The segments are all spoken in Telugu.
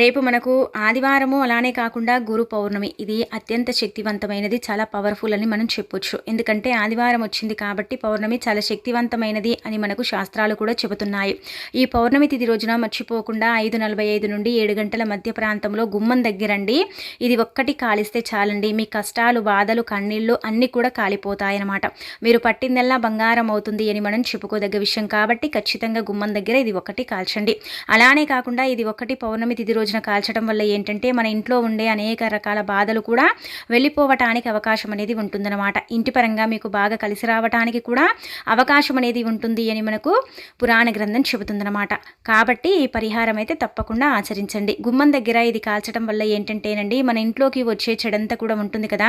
రేపు మనకు ఆదివారము అలానే కాకుండా గురు పౌర్ణమి. ఇది అత్యంత శక్తివంతమైనది చాలా పవర్ఫుల్ అని మనం చెప్పొచ్చు. ఎందుకంటే ఆదివారం వచ్చింది కాబట్టి పౌర్ణమి చాలా శక్తివంతమైనది అని మనకు శాస్త్రాలు కూడా చెబుతున్నాయి. ఈ పౌర్ణమి తిథి రోజున మర్చిపోకుండా ఐదు నలభై ఐదు నుండి ఏడు గంటల మధ్య ప్రాంతంలో గుమ్మం దగ్గరండి. ఇది ఒక్కటి కాలిస్తే చాలండి. మీ కష్టాలు బాధలు కన్నీళ్ళు అన్నీ కూడా కాలిపోతాయన్నమాట. మీరు పట్టిందల్లా బంగారం అవుతుంది అని మనం చెప్పుకోదగ్గ విషయం కాబట్టి ఖచ్చితంగా గుమ్మం దగ్గర ఇది ఒకటి కాల్చండి. అలానే కాకుండా ఇది ఒకటి పౌర్ణమి తిథి రోజున కాల్చడం వల్ల ఏంటంటే మన ఇంట్లో ఉండే అనేక రకాల బాధలు కూడా వెళ్ళిపోవటానికి అవకాశం అనేది ఉంటుందన్నమాట. ఇంటి పరంగా మీకు బాగా కలిసి రావటానికి కూడా అవకాశం అనేది ఉంటుంది అని మనకు పురాణ గ్రంథం చెబుతుందన్నమాట. కాబట్టి ఈ పరిహారం అయితే తప్పకుండా ఆచరించండి. గుమ్మం దగ్గర ఇది కాల్చడం వల్ల ఏంటంటేనండి మన ఇంట్లోకి వచ్చే చెడంతా కూడా ఉంటుంది కదా.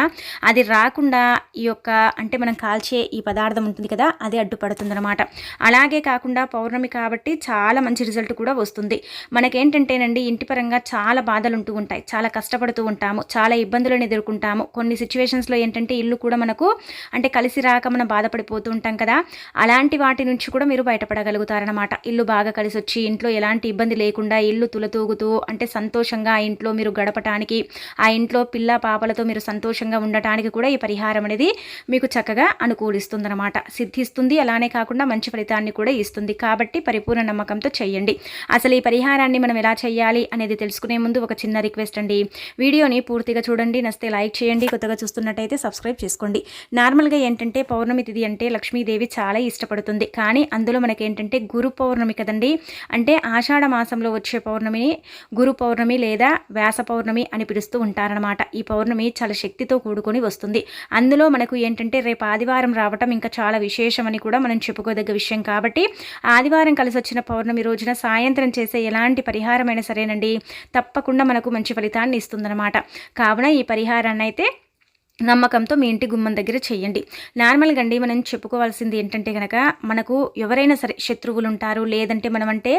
అది రాకుండా ఈ యొక్క అంటే మనం కాల్చే ఈ పదార్థం ఉంటుంది కదా అది అడ్డుపడుతుందన్నమాట. అలాగే కాకుండా పౌర్ణమి కాబట్టి చాలా మంచి రిజల్ట్ కూడా వస్తుంది. మనకేంటంటేనండి ఇంటి పరంగా పరంగా చాలా బాధలు ఉంటూ ఉంటాయి. చాలా కష్టపడుతూ ఉంటాము. చాలా ఇబ్బందులను ఎదుర్కొంటాము. కొన్ని సిచ్యువేషన్స్లో ఏంటంటే ఇల్లు కూడా మనకు అంటే కలిసి రాక మనం బాధపడిపోతూ ఉంటాం కదా. అలాంటి వాటి నుంచి కూడా మీరు బయటపడగలుగుతారనమాట ఇల్లు బాగా కలిసి వచ్చి ఇంట్లో ఎలాంటి ఇబ్బంది లేకుండా ఇల్లు తులతూగుతూ అంటే సంతోషంగా ఆ ఇంట్లో మీరు గడపటానికి ఆ ఇంట్లో పిల్ల పాపలతో మీరు సంతోషంగా ఉండటానికి కూడా ఈ పరిహారం అనేది మీకు చక్కగా అనుకూలిస్తుందన్నమాట. సిద్ధిస్తుంది. అలానే కాకుండా మంచి ఫలితాన్ని కూడా ఇస్తుంది. కాబట్టి పరిపూర్ణ నమ్మకంతో చేయండి అసలు ఈ పరిహారాన్ని మనం ఎలా చేయాలి అనేది అనేది తెలుసుకునే ముందు ఒక చిన్న రిక్వెస్ట్ అండి. వీడియోని పూర్తిగా చూడండి నస్తే లైక్ చేయండి కొత్తగా చూస్తున్నట్టయితే సబ్స్క్రైబ్ చేసుకోండి. నార్మల్గా ఏంటంటే పౌర్ణమి తిథి అంటే లక్ష్మీదేవి చాలా ఇష్టపడుతుంది. కానీ అందులో మనకేంటంటే గురు పౌర్ణమి కదండి? అంటే ఆషాఢ మాసంలో వచ్చే పౌర్ణమిని గురు పౌర్ణమి లేదా వ్యాస పౌర్ణమి అని పిలుస్తూ ఉంటారనమాట ఈ పౌర్ణమి చాలా శక్తితో కూడుకొని వస్తుంది. అందులో మనకు ఏంటంటే రేపు ఆదివారం రావటం ఇంకా చాలా విశేషమని కూడా మనం చెప్పుకోదగ్గ విషయం. కాబట్టి ఆదివారం కలిసి వచ్చిన పౌర్ణమి రోజున సాయంత్రం చేసే ఎలాంటి పరిహారమైనా సరేనండి. తప్పకుండా మనకు మంచి ఫలితాన్ని ఇస్తుందన్నమాట. కావున ఈ పరిహారాన్ని అయితే నమ్మకంతో మీ ఇంటి గుమ్మం దగ్గర చేయండి నార్మల్గా అండి మనం చెప్పుకోవాల్సింది ఏంటంటే కనుక మనకు ఎవరైనా సరే శత్రువులు ఉంటారు లేదంటే మనం అంటే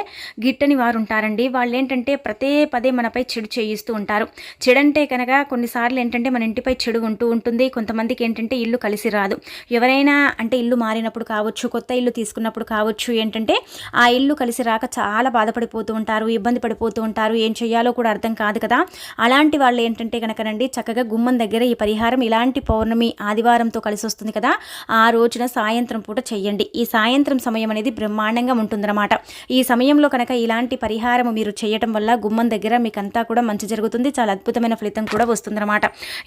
గిట్టని వారు ఉంటారండి వాళ్ళు ఏంటంటే ప్రతే పదే మనపై చెడు చేయిస్తూ ఉంటారు. చెడంటే కనుక కొన్నిసార్లు ఏంటంటే మన ఇంటిపై చెడు ఉంటూ ఉంటుంది. కొంతమందికి ఏంటంటే ఇల్లు కలిసి రాదు. ఎవరైనా అంటే ఇల్లు మారినప్పుడు కావచ్చు కొత్త ఇల్లు తీసుకున్నప్పుడు కావచ్చు ఏంటంటే ఆ ఇల్లు కలిసి రాక చాలా బాధపడిపోతూ ఉంటారు ఇబ్బంది పడిపోతూ ఉంటారు. ఏం చేయాలో కూడా అర్థం కాదు కదా. అలాంటి వాళ్ళు ఏంటంటే కనుకనండి చక్కగా గుమ్మం దగ్గర ఈ పరిహారం ఇలాంటి పౌర్ణమి ఆదివారంతో కలిసి వస్తుంది కదా ఆ రోజున సాయంత్రం పూట చెయ్యండి. ఈ సాయంత్రం సమయం అనేది బ్రహ్మాండంగా ఉంటుందన్నమాట. ఈ సమయంలో కనుక ఇలాంటి పరిహారం మీరు చేయటం వల్ల గుమ్మం దగ్గర మీకంతా కూడా మంచి జరుగుతుంది చాలా అద్భుతమైన ఫలితం కూడా వస్తుందన్నమాట.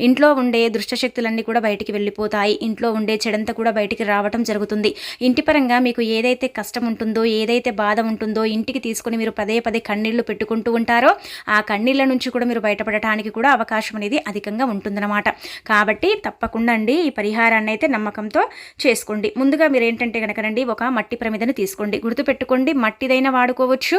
ఇంట్లో ఉండే దుష్టశక్తులన్నీ కూడా బయటికి వెళ్ళిపోతాయి ఇంట్లో ఉండే చెడంతా కూడా బయటికి రావటం జరుగుతుంది. ఇంటి పరంగా మీకు ఏదైతే కష్టం ఉంటుందో ఏదైతే బాధ ఉంటుందో ఇంటికి తీసుకుని మీరు పదే పదే కన్నీళ్ళు పెట్టుకుంటూ ఉంటారో ఆ కన్నీళ్ళ నుంచి కూడా మీరు బయటపడటానికి కూడా అవకాశం అనేది అధికంగా ఉంటుందన్నమాట. కాబట్టి కాబట్టి తప్పకుండా అండి ఈ పరిహారాన్ని అయితే నమ్మకంతో చేసుకోండి. ముందుగా మీరు ఏంటంటే కనుకనండి ఒక మట్టి ప్రమిదను తీసుకోండి. గుర్తుపెట్టుకోండి మట్టిదైనా వాడుకోవచ్చు.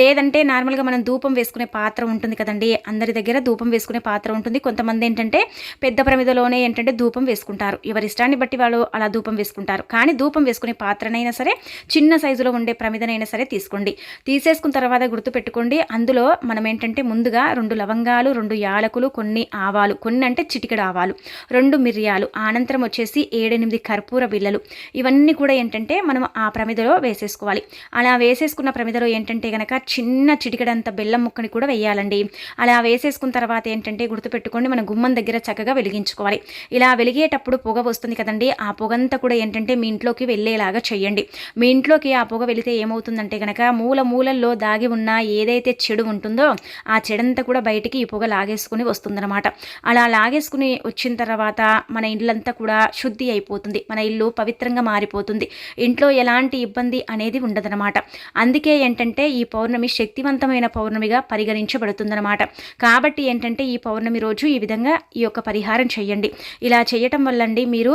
లేదంటే నార్మల్గా మనం ధూపం వేసుకునే పాత్ర ఉంటుంది కదండి అందరి దగ్గర ధూపం వేసుకునే పాత్ర ఉంటుంది. కొంతమంది ఏంటంటే పెద్ద ప్రమిదలోనే ఏంటంటే ధూపం వేసుకుంటారు. ఎవరి ఇష్టాన్ని బట్టి వాళ్ళు అలా ధూపం వేసుకుంటారు. కానీ ధూపం వేసుకునే పాత్రనైనా సరే చిన్న సైజులో ఉండే ప్రమిదనైనా సరే తీసుకోండి. తీసేసుకున్న తర్వాత గుర్తుపెట్టుకోండి అందులో మనం ఏంటంటే ముందుగా రెండు లవంగాలు రెండు యాలకులు కొన్ని ఆవాలు. కొన్ని అంటే చిటికడ ఆవాలు. రెండు మిరియాలు అనంతరం వచ్చేసి ఏడెనిమిది కర్పూర బిళ్ళలు. ఇవన్నీ కూడా ఏంటంటే మనం ఆ ప్రమిదలో వేసేసుకోవాలి. అలా వేసేసుకున్న ప్రమిదలో ఏంటంటే కనుక చిన్న చిటికడంత బెల్లం ముక్కని కూడా వేయాలండి. అలా వేసేసుకున్న తర్వాత ఏంటంటే గుర్తుపెట్టుకోండి మన గుమ్మం దగ్గర చక్కగా వెలిగించుకోవాలి. ఇలా వెలిగేటప్పుడు పొగ వస్తుంది కదండి ఆ పొగంతా కూడా ఏంటంటే మీ ఇంట్లోకి వెళ్ళేలాగా చేయండి మీ ఇంట్లోకి ఆ పొగ వెళితే ఏమవుతుందంటే కనుక మూల మూలల్లో దాగి ఉన్న ఏదైతే చెడు ఉంటుందో ఆ చెడంతా కూడా బయటికి ఈ పొగ లాగేసుకుని వస్తుందన్నమాట. అలా లాగేసుకుని వచ్చిన తర్వాత మన ఇల్లంతా కూడా శుద్ధి అయిపోతుంది. మన ఇల్లు పవిత్రంగా మారిపోతుంది. ఇంట్లో ఎలాంటి ఇబ్బంది అనేది ఉండదనమాట అందుకే ఏంటంటే ఈ పౌర్ణమి శక్తివంతమైన పౌర్ణమిగా పరిగణించబడుతుందనమాట కాబట్టి ఏంటంటే ఈ పౌర్ణమి రోజు ఈ విధంగా ఈ యొక్క పరిహారం చేయండి. ఇలా చేయటం వల్లండి మీరు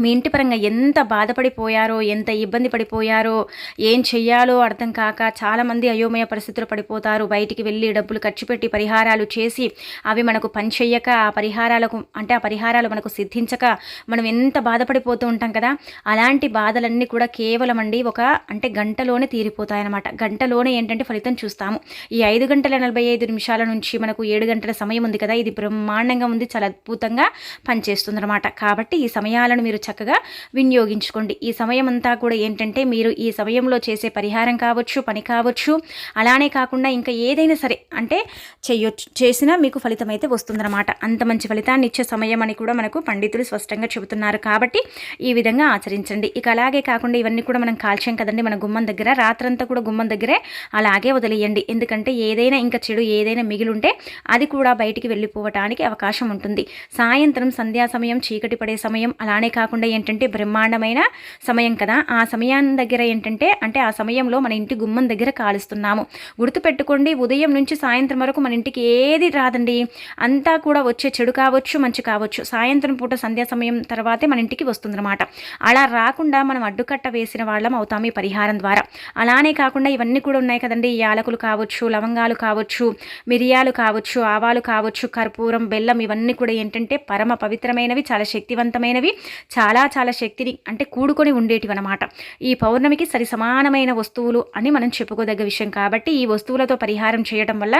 మీ ఇంటి పరంగా ఎంత బాధపడిపోయారో ఎంత ఇబ్బంది పడిపోయారో ఏం చెయ్యాలో అర్థం కాక చాలామంది అయోమయ పరిస్థితులు పడిపోతారు. బయటికి వెళ్ళి డబ్బులు ఖర్చు పెట్టి పరిహారాలు చేసి అవి మనకు పనిచేయక ఆ పరిహారాలకు అంటే ఆ పరిహారాలు మనకు సిద్ధించక మనం ఎంత బాధపడిపోతూ ఉంటాం కదా అలాంటి బాధలన్నీ కూడా కేవలం అండి ఒక అంటే గంటలోనే తీరిపోతాయన్నమాట. గంటలోనే ఏంటంటే ఫలితం చూస్తాము. ఈ ఐదు గంటల నలభై ఐదు నిమిషాల నుంచి మనకు ఏడు గంటల సమయం ఉంది కదా ఇది బ్రహ్మాండంగా ఉంది చాలా అద్భుతంగా పనిచేస్తుంది కాబట్టి ఈ సమయాలను మీరు చక్కగా వినియోగించుకోండి. ఈ సమయం అంతా కూడా ఏంటంటే మీరు ఈ సమయంలో చేసే పరిహారం కావచ్చు పని కావచ్చు అలానే కాకుండా ఇంకా ఏదైనా సరే అంటే చేయొచ్చు చేసినా మీకు ఫలితం అయితే వస్తుందన్నమాట. అంత మంచి ఫలితాన్ని ఇచ్చే సమయం అని కూడా మనకు పండితులు స్పష్టంగా చెబుతున్నారు. కాబట్టి ఈ విధంగా ఆచరించండి. ఇక అలాగే కాకుండా ఇవన్నీ కూడా మనం కాల్చాం కదండి మన గుమ్మం దగ్గర. రాత్రంతా కూడా గుమ్మం దగ్గరే అలాగే వదిలేయండి. ఎందుకంటే ఏదైనా ఇంకా చెడు ఏదైనా మిగిలుంటే అది కూడా బయటికి వెళ్ళిపోవటానికి అవకాశం ఉంటుంది. సాయంత్రం సంధ్యా సమయం చీకటి పడే సమయం అలానే కాకుండా ఏంటంటే బ్రహ్మాండమైన సమయం కదా. ఆ సమయాన్ని దగ్గర ఏంటంటే అంటే ఆ సమయంలో మన ఇంటి గుమ్మం దగ్గర కాలుస్తున్నాము. గుర్తుపెట్టుకోండి ఉదయం నుంచి సాయంత్రం వరకు మన ఇంటికి ఏది రాదండి. అంతా కూడా వచ్చే చెడు కావచ్చు మంచి కావచ్చు. సాయంత్రం పూట సంధ్యా సమయం తర్వాతే మన ఇంటికి వస్తుందన్నమాట. అలా రాకుండా మనం అడ్డుకట్ట వేసిన వాళ్ళం అవుతాం ఈ పరిహారం ద్వారా. అలానే కాకుండా ఇవన్నీ కూడా ఉన్నాయి కదండి. యాలకులు కావచ్చు లవంగాలు కావచ్చు మిరియాలు కావచ్చు ఆవాలు కావచ్చు కర్పూరం బెల్లం ఇవన్నీ కూడా ఏంటంటే పరమ పవిత్రమైనవి చాలా శక్తివంతమైనవి చాలా చాలా శక్తిని అంటే కూడుకొని ఉండేటివి అనమాట ఈ పౌర్ణమికి సరి సమానమైన వస్తువులు అని మనం చెప్పుకోదగ్గ విషయం కాబట్టి ఈ వస్తువులతో పరిహారం చేయడం వల్ల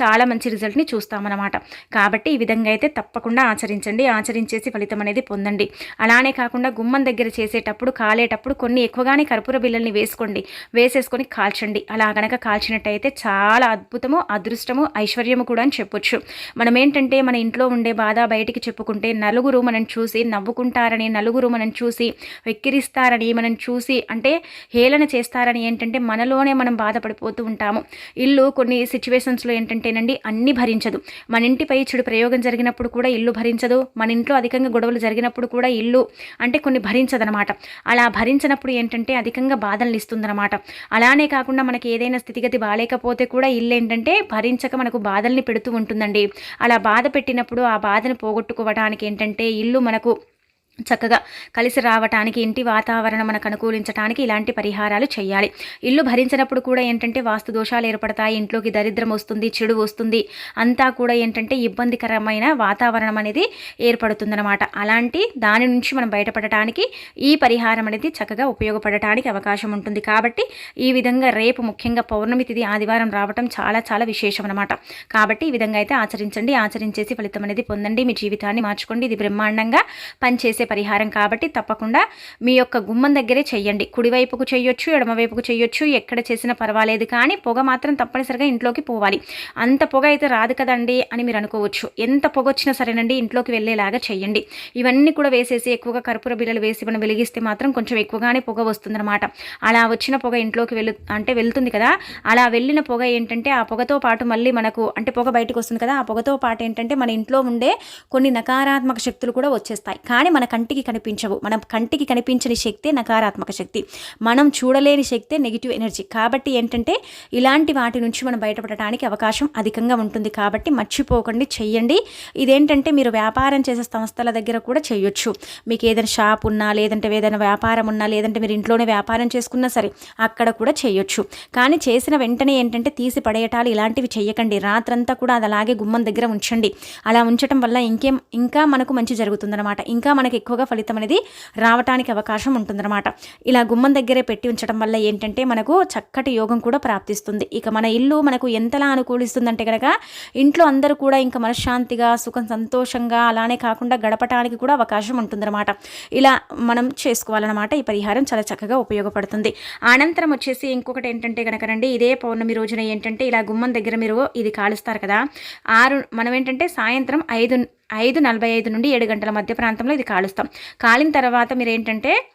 చాలా మంచి రిజల్ట్ని చూస్తామన్నమాట. కాబట్టి ఈ విధంగా అయితే తప్పకుండా ఆచరించండి. ఆచరించేసి ఫలితం అనేది పొందండి. అలానే కాకుండా గుమ్మం దగ్గర చేసేటప్పుడు కాలేటప్పుడు కొన్ని ఎక్కువగానే కర్పూర బిల్లల్ని వేసుకోండి. వేసేసుకొని కాల్చండి. అలా గనక కాల్చినట్టయితే చాలా అద్భుతము అదృష్టము ఐశ్వర్యము కూడా అని చెప్పొచ్చు. మనం ఏంటంటే మన ఇంట్లో ఉండే బాధ బయటికి చెప్పుకుంటే నలుగురు మనం చూసి నవ్వుకుంటారని నలుగురు మనం చూసి వెక్కిరిస్తారని మనం చూసి అంటే హేళన చేస్తారని ఏంటంటే మనలోనే మనం బాధపడిపోతూ ఉంటాము. ఇల్లు కొన్ని సిచ్యువేషన్స్లో ఏంటంటేనండి అన్ని భరించదు. మన ఇంటిపై చెడు ప్రయోగం జరిగినప్పుడు కూడా ఇల్లు భరించదు. మన ఇంట్లో అధికంగా గొడవలు జరిగినప్పుడు కూడా ఇల్లు అంటే కొన్ని భరించదనమాట. అలా భరించినప్పుడు ఏంటంటే అధికంగా బాధలు ఇస్తుందన్నమాట అలానే కాకుండా మనకి ఏదైనా స్థితిగతి బాగాలేకపోతే కూడా ఇల్లు ఏంటంటే భరించక మనకు బాధల్ని పెడుతూ ఉంటుందండి. అలా బాధ పెట్టినప్పుడు ఆ బాధను పోగొట్టుకోవడానికి ఏంటంటే ఇల్లు మనకు చక్కగా కలిసి రావటానికి ఇంటి వాతావరణం మనకు అనుకూలించడానికి ఇలాంటి పరిహారాలు చేయాలి. ఇల్లు భరించినప్పుడు కూడా ఏంటంటే వాస్తు దోషాలు ఏర్పడతాయి ఇంట్లోకి దరిద్రం వస్తుంది చెడు వస్తుంది అంతా కూడా ఏంటంటే ఇబ్బందికరమైన వాతావరణం అనేది ఏర్పడుతుందన్నమాట. అలాంటి దాని నుంచి మనం బయటపడటానికి ఈ పరిహారం అనేది చక్కగా ఉపయోగపడటానికి అవకాశం ఉంటుంది. కాబట్టి ఈ విధంగా రేపు ముఖ్యంగా పౌర్ణమి తిథి ఆదివారం రావటం చాలా చాలా విశేషం అనమాట కాబట్టి ఈ విధంగా అయితే ఆచరించండి ఆచరించేసి ఫలితం అనేది పొందండి. మీ జీవితాన్ని మార్చుకోండి. ఇది బ్రహ్మాండంగా పనిచేసే పరిహారం కాబట్టి తప్పకుండా మీ యొక్క గుమ్మం దగ్గరే చెయ్యండి. కుడివైపుకు చేయొచ్చు ఎడమవైపుకు చేయొచ్చు ఎక్కడ చేసినా పర్వాలేదు కానీ పొగ మాత్రం తప్పనిసరిగా ఇంట్లోకి పోవాలి. అంత పొగ అయితే రాదు కదండి అని మీరు అనుకోవచ్చు. ఎంత పొగ వచ్చినా సరేనండి ఇంట్లోకి వెళ్ళేలాగా చేయండి ఇవన్నీ కూడా వేసేసి ఎక్కువగా కర్పూర బిల్లలు వేసి మనం వెలిగిస్తే మాత్రం కొంచెం ఎక్కువగానే పొగ వస్తుందన్నమాట. అలా వచ్చిన పొగ ఇంట్లోకి వెళ్ళు అంటే వెళ్తుంది కదా అలా వెళ్ళిన పొగ ఏంటంటే ఆ పొగతో పాటు మళ్ళీ మనకు అంటే పొగ బయటకు వస్తుంది కదా ఆ పొగతో పాటు ఏంటంటే మన ఇంట్లో ఉండే కొన్ని నకారాత్మక శక్తులు కూడా వచ్చేస్తాయి. కానీ మన కంటికి కనిపించవు. మనం కంటికి కనిపించని శక్తి నకారాత్మక శక్తి. మనం చూడలేని శక్తే నెగిటివ్ ఎనర్జీ కాబట్టి ఏంటంటే ఇలాంటి వాటి నుంచి మనం బయటపడటానికి అవకాశం అధికంగా ఉంటుంది. కాబట్టి మర్చిపోకండి చెయ్యండి. ఇదేంటంటే మీరు వ్యాపారం చేసే సంస్థల దగ్గర కూడా చేయొచ్చు మీకు ఏదైనా షాప్ ఉన్నా లేదంటే ఏదైనా వ్యాపారం ఉన్నా లేదంటే మీరు ఇంట్లోనే వ్యాపారం చేసుకున్నా సరే అక్కడ కూడా చేయొచ్చు కానీ చేసిన వెంటనే ఏంటంటే తీసి పడేయటాలు ఇలాంటివి చేయకండి రాత్రంతా కూడా అది అలాగే గుమ్మం దగ్గర ఉంచండి. అలా ఉంచడం వల్ల ఇంకేం ఇంకా మనకు మంచి జరుగుతుందన్నమాట. ఇంకా మనకి ఎక్కువగా ఫలితం అనేది రావటానికి అవకాశం ఉంటుందన్నమాట. ఇలా గుమ్మం దగ్గరే పెట్టి ఉంచడం వల్ల ఏంటంటే మనకు చక్కటి యోగం కూడా ప్రాప్తిస్తుంది. ఇక మన ఇల్లు మనకు ఎంతలా అనుకూలిస్తుందంటే కనుక ఇంట్లో అందరూ కూడా ఇంకా మనశ్శాంతిగా సుఖం సంతోషంగా అలానే కాకుండా గడపటానికి కూడా అవకాశం ఉంటుందన్నమాట. ఇలా మనం చేసుకోవాలన్నమాట. ఈ పరిహారం చాలా చక్కగా ఉపయోగపడుతుంది. అనంతరం వచ్చేసి ఇంకొకటి ఏంటంటే కనుక రండి ఇదే పౌర్ణమి రోజున ఏంటంటే ఇలా గుమ్మం దగ్గర మీరు ఇది కాలుస్తారు కదా. ఆరు మనం ఏంటంటే సాయంత్రం ఐదు ఐదు నలభై ఐదు నుండి ఏడు గంటల మధ్య ప్రాంతంలో ఇది కాలుస్తాం. కాలిన తర్వాత మీరు ఏంటంటే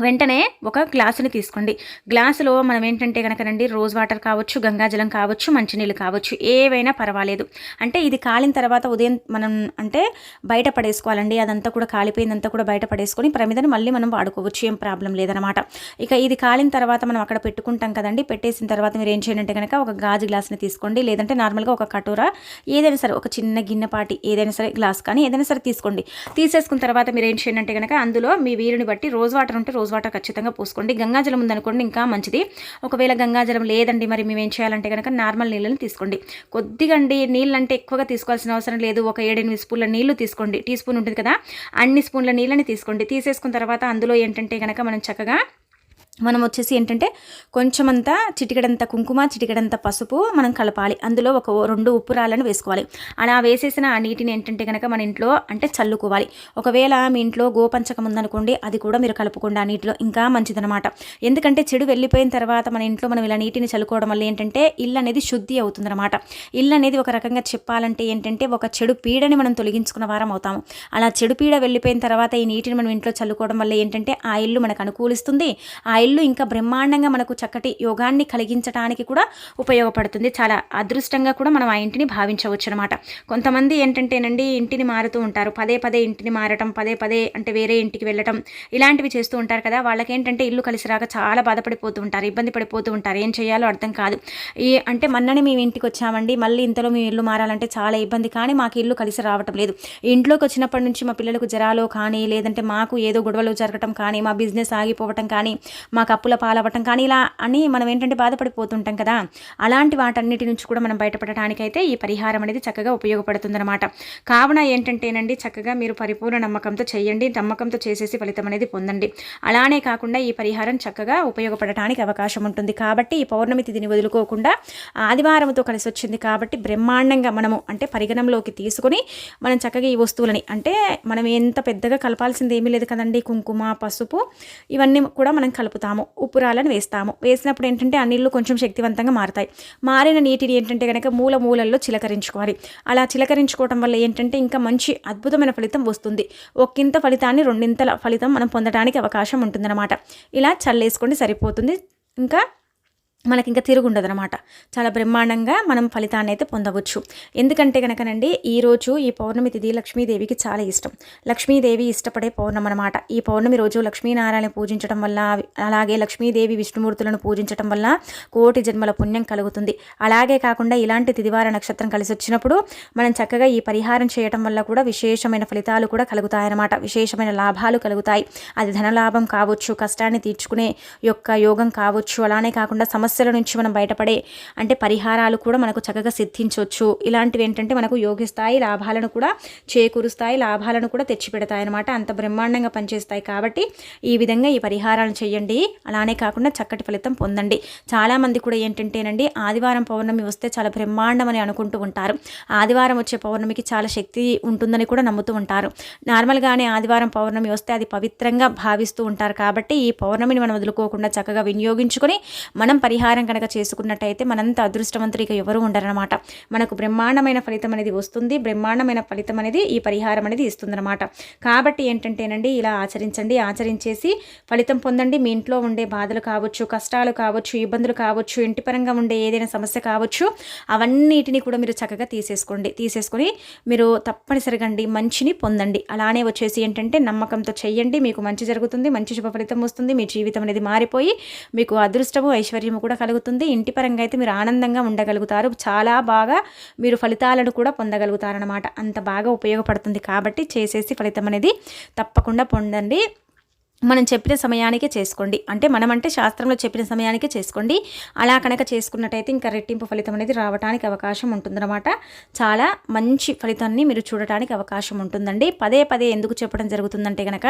వెంటనే ఒక గ్లాసుని తీసుకోండి. గ్లాసులో మనం ఏంటంటే కనుకనండి రోజ్ వాటర్ కావచ్చు గంగాజలం కావచ్చు మంచినీళ్ళు కావచ్చు ఏవైనా పర్వాలేదు. అంటే ఇది కాలిన తర్వాత ఉదయం మనం అంటే బయట పడేసుకోవాలండి. అదంతా కూడా కాలిపోయిందంతా కూడా బయట పడేసుకొని ప్రమిదని మళ్ళీ మనం వాడుకోవచ్చు. ఏం ప్రాబ్లం లేదనమాట. ఇక ఇది కాలిన తర్వాత మనం అక్కడ పెట్టుకుంటాం కదండి. పెట్టేసిన తర్వాత మీరు ఏం చేయండి కనుక ఒక గాజు గ్లాస్ని తీసుకోండి. లేదంటే నార్మల్గా ఒక కటోరా ఏదైనా సరే ఒక చిన్న గిన్నెపాటి ఏదైనా సరే గ్లాస్ కానీ ఏదైనా సరే తీసుకోండి. తీసేసుకున్న తర్వాత మీరు ఏం చేయండి అంటే కనుక అందులో మీ వీరుని బట్టి రోజ్ వాటర్ ఉంటే రోజ్ వాటర్ ఖచ్చితంగా పోసుకోండి. గంగాజలం ఉందనుకోండి ఇంకా మంచిది. ఒకవేళ గంగాజలం లేదండి మరి మేము ఏం చేయాలంటే కనుక నార్మల్ నీళ్ళని తీసుకోండి. కొద్దిగా అండి నీళ్ళంటే ఎక్కువగా తీసుకోవాల్సిన అవసరం లేదు. ఒక ఏడెనిమిది స్పూన్ల నీళ్ళు తీసుకోండి. టీ స్పూన్ ఉంటుంది కదా అన్ని స్పూన్ల నీళ్ళని తీసుకోండి. తీసేసుకున్న తర్వాత అందులో ఏంటంటే కనుక మనం చక్కగా మనం వచ్చేసి ఏంటంటే కొంచెమంతా చిటికడంత కుంకుమ చిటికడంత పసుపు మనం కలపాలి. అందులో ఒక రెండు ఉప్పు రాళ్ళను వేసుకోవాలి. అలా వేసేసిన ఆ నీటిని ఏంటంటే కనుక మన ఇంట్లో అంటే చల్లుకోవాలి. ఒకవేళ మీ ఇంట్లో గోపంచకం ఉందనుకోండి అది కూడా మీరు కలుపుకోండి ఆ నీటిలో. ఇంకా మంచిదనమాట ఎందుకంటే చెడు వెళ్ళిపోయిన తర్వాత మన ఇంట్లో మనం ఇలా నీటిని చల్లుకోవడం వల్ల ఏంటంటే ఇల్లు అనేది శుద్ధి అవుతుందన్నమాట. ఇల్లు అనేది ఒక రకంగా చెప్పాలంటే ఏంటంటే ఒక చెడు పీడని మనం తొలగించుకున్న వారం అవుతాము. అలా చెడు పీడ వెళ్ళిపోయిన తర్వాత ఈ నీటిని మనం ఇంట్లో చల్లుకోవడం వల్ల ఏంటంటే ఆ ఇల్లు మనకు అనుకూలిస్తుంది. ఆ ఇల్లు ఇంకా బ్రహ్మాండంగా మనకు చక్కటి యోగాన్ని కలిగించడానికి కూడా ఉపయోగపడుతుంది. చాలా అదృష్టంగా కూడా మనం ఆ ఇంటిని భావించవచ్చు అనమాట కొంతమంది ఏంటంటేనండి ఇంటిని మారుతూ ఉంటారు. పదే పదే ఇంటిని మారటం పదే పదే అంటే వేరే ఇంటికి వెళ్ళటం ఇలాంటివి చేస్తూ ఉంటారు కదా. వాళ్ళకేంటంటే ఇల్లు కలిసి రాక చాలా బాధపడిపోతూ ఉంటారు ఇబ్బంది పడిపోతూ ఉంటారు. ఏం చేయాలో అర్థం కాదు. ఈ అంటే మొన్ననే మేము ఇంటికి వచ్చామండి. మళ్ళీ ఇంతలో మేము ఇల్లు మారాలంటే చాలా ఇబ్బంది. కానీ మాకు ఇల్లు కలిసి రావటం లేదు. ఇంట్లోకి వచ్చినప్పటి నుంచి మా పిల్లలకు జ్వరాలు కానీ లేదంటే మాకు ఏదో గొడవలు జరగటం కానీ మా బిజినెస్ ఆగిపోవటం కానీ మాకు అప్పుల పాలవ్వటం కానీ ఇలా అని మనం ఏంటంటే బాధపడిపోతుంటాం కదా అలాంటి వాటన్నిటి నుంచి కూడా మనం బయటపడటానికైతే ఈ పరిహారం అనేది చక్కగా ఉపయోగపడుతుందన్నమాట. కావున ఏంటంటేనండి చక్కగా మీరు పరిపూర్ణ నమ్మకంతో చేయండి నమ్మకంతో చేసేసి ఫలితం అనేది పొందండి. అలానే కాకుండా ఈ పరిహారం చక్కగా ఉపయోగపడటానికి అవకాశం ఉంటుంది. కాబట్టి ఈ పౌర్ణమి తిథిని వదులుకోకుండా ఆదివారంతో కలిసి వచ్చింది కాబట్టి బ్రహ్మాండంగా మనము అంటే పరిగణంలోకి తీసుకుని మనం చక్కగా ఈ వస్తువులని అంటే మనం ఎంత పెద్దగా కలపాల్సింది ఏమీ లేదు కదండి. కుంకుమ పసుపు ఇవన్నీ కూడా మనం కలుపుతాము ఉప్పురాలను వేస్తాము. వేసినప్పుడు ఏంటంటే ఆ నీళ్ళు కొంచెం శక్తివంతంగా మారుతాయి. మారిన నీటిని ఏంటంటే కనుక మూల మూలల్లో చిలకరించుకోవాలి. అలా చిలకరించుకోవడం వల్ల ఏంటంటే ఇంకా మంచి అద్భుతమైన ఫలితం వస్తుంది. ఒక్కింత ఫలితాన్ని రెండింతల ఫలితం మనం పొందడానికి అవకాశం ఉంటుందన్నమాట. ఇలా చల్లేసుకోండి సరిపోతుంది. ఇంకా మనకి ఇంకా తిరుగుండదు అనమాట చాలా బ్రహ్మాండంగా మనం ఫలితాన్ని అయితే పొందవచ్చు. ఎందుకంటే కనుకనండి ఈరోజు ఈ పౌర్ణమి తిథి లక్ష్మీదేవికి చాలా ఇష్టం. లక్ష్మీదేవి ఇష్టపడే పౌర్ణమి అనమాట ఈ పౌర్ణమి రోజు లక్ష్మీనారాయణ పూజించడం వల్ల అలాగే లక్ష్మీదేవి విష్ణుమూర్తులను పూజించడం వల్ల కోటి జన్మల పుణ్యం కలుగుతుంది. అలాగే కాకుండా ఇలాంటి తిదివార నక్షత్రం కలిసి వచ్చినప్పుడు మనం చక్కగా ఈ పరిహారం చేయటం వల్ల కూడా విశేషమైన ఫలితాలు కూడా కలుగుతాయన్నమాట విశేషమైన లాభాలు కలుగుతాయి. అది ధనలాభం కావచ్చు కష్టాన్ని తీర్చుకునే యొక్క యోగం కావచ్చు. అలానే కాకుండా సమస్య సమస్యల నుంచి మనం బయటపడే అంటే పరిహారాలు కూడా మనకు చక్కగా సిద్ధించవచ్చు ఇలాంటివి ఏంటంటే మనకు యోగిస్తాయి లాభాలను కూడా చేకూరుస్తాయి లాభాలను కూడా తెచ్చిపెడతాయి అనమాట అంత బ్రహ్మాండంగా పనిచేస్తాయి కాబట్టి ఈ విధంగా ఈ పరిహారాలు చేయండి. అలానే కాకుండా చక్కటి ఫలితం పొందండి. చాలామంది కూడా ఏంటంటేనండి ఆదివారం పౌర్ణమి వస్తే చాలా బ్రహ్మాండం అని అనుకుంటూ ఉంటారు. ఆదివారం వచ్చే పౌర్ణమికి చాలా శక్తి ఉంటుందని కూడా నమ్ముతూ ఉంటారు. నార్మల్గానే ఆదివారం పౌర్ణమి వస్తే అది పవిత్రంగా భావిస్తూ ఉంటారు కాబట్టి ఈ పౌర్ణమిని మనం వదులుకోకుండా చక్కగా వినియోగించుకొని మనం పరిహారం పరిహారం కనుక చేసుకున్నట్టయితే మనంత అదృష్టవంతుడిగా ఎవరు ఉండరనమాట మనకు బ్రహ్మాండమైన ఫలితం అనేది వస్తుంది. బ్రహ్మాండమైన ఫలితం అనేది ఈ పరిహారం అనేది ఇస్తుందన్నమాట. కాబట్టి ఏంటంటేనండి ఇలా ఆచరించండి ఆచరించేసి ఫలితం పొందండి. మీ ఇంట్లో ఉండే బాధలు కావచ్చు కష్టాలు కావచ్చు ఇబ్బందులు కావచ్చు ఇంటి పరంగా ఉండే ఏదైనా సమస్య కావచ్చు అవన్నిటిని కూడా మీరు చక్కగా తీసేసుకోండి. తీసేసుకొని మీరు తప్పనిసరిగా అండి మంచిని పొందండి. అలానే వచ్చేసి ఏంటంటే నమ్మకంతో చెయ్యండి. మీకు మంచి జరుగుతుంది మంచి శుభ ఫలితం వస్తుంది. మీ జీవితం అనేది మారిపోయి మీకు అదృష్టము ఐశ్వర్యము కూడా కూడా కలుగుతుంది. ఇంటి పరంగా అయితే మీరు ఆనందంగా ఉండగలుగుతారు. చాలా బాగా మీరు ఫలితాలను కూడా పొందగలుగుతారనమాట అంత బాగా ఉపయోగపడుతుంది కాబట్టి చేసేసి ఫలితం అనేది తప్పకుండా పొందండి. మనం చెప్పిన సమయానికే చేసుకోండి. అంటే మనం అంటే శాస్త్రంలో చెప్పిన సమయానికే చేసుకోండి. అలా కనుక చేసుకున్నట్టయితే ఇంకా రెట్టింపు ఫలితం అనేది రావడానికి అవకాశం ఉంటుందన్నమాట. చాలా మంచి ఫలితాన్ని మీరు చూడటానికి అవకాశం ఉంటుందండి. పదే పదే ఎందుకు చెప్పడం జరుగుతుందంటే కనుక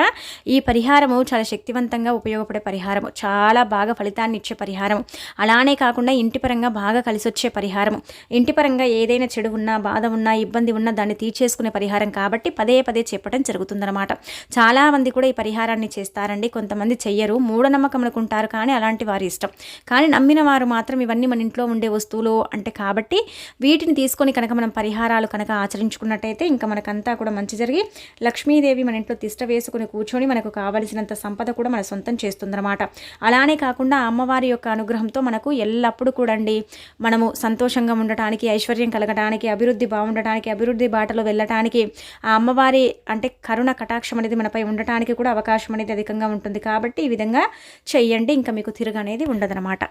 ఈ పరిహారము చాలా శక్తివంతంగా ఉపయోగపడే పరిహారము. చాలా బాగా ఫలితాన్ని ఇచ్చే పరిహారం అలానే కాకుండా ఇంటి పరంగా బాగా కలిసి వచ్చే పరిహారం ఇంటి పరంగా ఏదైనా చెడు ఉన్నా బాధ ఉన్నా ఇబ్బంది ఉన్నా దాన్ని తీర్చేసుకునే పరిహారం కాబట్టి పదే పదే చెప్పడం జరుగుతుందన్నమాట. చాలామంది కూడా ఈ పరిహారాన్ని చేస్తారు. చేస్తారండి. కొంతమంది చెయ్యరు. మూఢనమ్మకం అనుకుంటారు కానీ అలాంటి వారి ఇష్టం. కానీ నమ్మిన వారు మాత్రం ఇవన్నీ మన ఇంట్లో ఉండే వస్తువులు అంటే కాబట్టి వీటిని తీసుకొని కనుక మనం పరిహారాలు కనుక ఆచరించుకున్నట్టయితే ఇంకా మనకంతా కూడా మంచి జరిగి లక్ష్మీదేవి మన ఇంట్లో తిష్ట వేసుకుని కూర్చొని మనకు కావలసినంత సంపద కూడా మన సొంతం చేస్తుందన్నమాట. అలానే కాకుండా అమ్మవారి యొక్క అనుగ్రహంతో మనకు ఎల్లప్పుడూ కూడండి మనము సంతోషంగా ఉండటానికి ఐశ్వర్యం కలగడానికి అభివృద్ధి బాగుండటానికి అభివృద్ధి బాటలో వెళ్ళటానికి ఆ అమ్మవారి అంటే కరుణ కటాక్షం అనేది మనపై ఉండటానికి కూడా అవకాశం అనేది అధికంగా ఉంటుంది కాబట్టి ఈ విధంగా చెయ్యండి. ఇంకా మీకు తిరుగు అనేది ఉండదనమాట